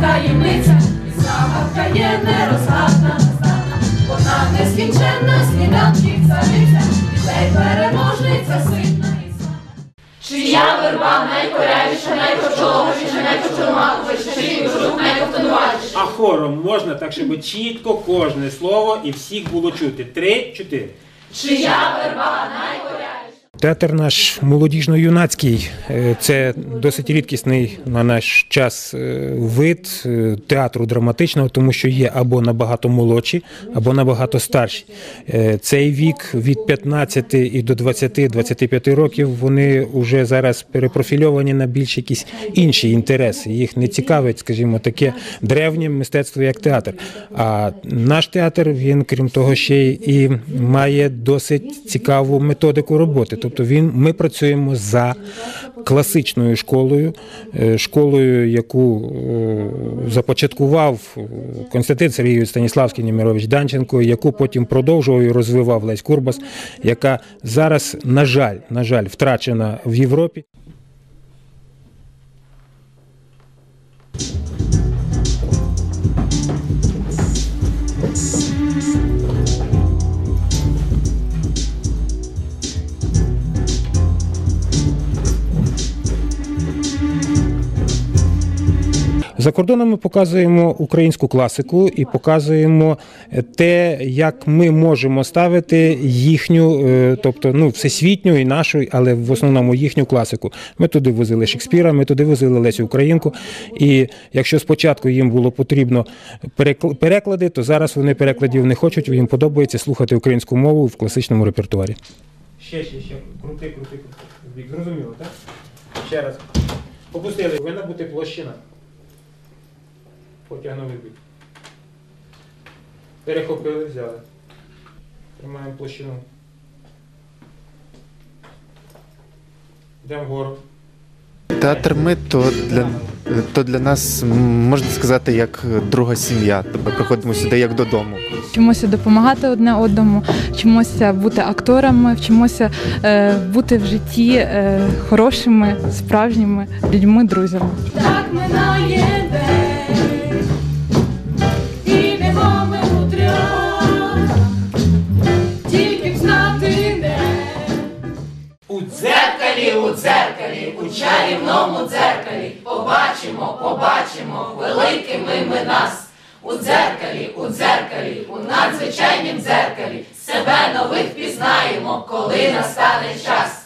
таємниця, і загадка є нерозгадна, вона нескінченна, сніданків цариця, і цей переможниця сильна і славна. Чия верба найкорявіша, найкорчологіша, найкорчоломаховіша, чиї кожух найковтонуватіша. А хором можна так, щоб чітко кожне слово і всіх було чути. Три, чотири. Чия верба найкорявіша. Театр наш молодіжно-юнацький. Е, Це досить рідкісний на наш час е, вид е, театру драматичного, тому що є або набагато молодші, або набагато старші. Цей вік від 15 і до 20-25 років вони вже зараз перепрофільовані на більш якісь інші інтереси. Їх не цікавить, скажімо, таке древнє мистецтво як театр. А наш театр він, крім того, ще й і має досить цікаву методику роботи. Тобто він ми працюємо за класичною школою, е, школою, яку е, започаткував е, Константин Сергійович Станіславський Німірович Данченко, яку потім продовжував і розвивав Лесь Курбас, яка зараз, на жаль, на жаль, втрачена в Європі. За кордоном ми показуємо українську класику і показуємо е, те, як ми можемо ставити їхню, е, тобто ну всесвітню і нашу, але в основному їхню класику. Ми туди возили Шекспіра, ми туди возили Лесю Українку. І якщо спочатку їм було потрібно перекл- переклади, то зараз вони перекладів не хочуть. Їм подобається слухати українську мову в класичному репертуарі. Ще, ще, ще. Крути, крути, крути. Зрозуміло, так? Ще раз. Опустили, повинна бути площина. Потягнули бік. Перехопили, взяли. Тримаємо площину. Йдемо вгору. Театр ми то для, то для нас можна сказати як друга сім'я. Тобто приходимо сюди як додому. Вчимося допомагати одне одному, вчимося бути акторами, вчимося е, бути в житті е, хорошими, справжніми людьми, друзями. Так минає у чарівному дзеркалі побачимо, побачимо великими ми нас. У дзеркалі, у дзеркалі, у надзвичайнім дзеркалі себе нових пізнаємо, коли настане час.